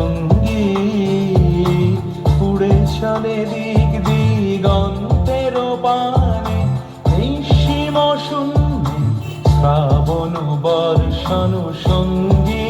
সঙ্গী। উড়ে চলে দিক দিগন্তের পানে নিঃসীম শূন্যে শ্রাবণ বর্ষণ সঙ্গীতে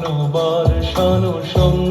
সঙ্গ বর্ষণ সঙ্গী।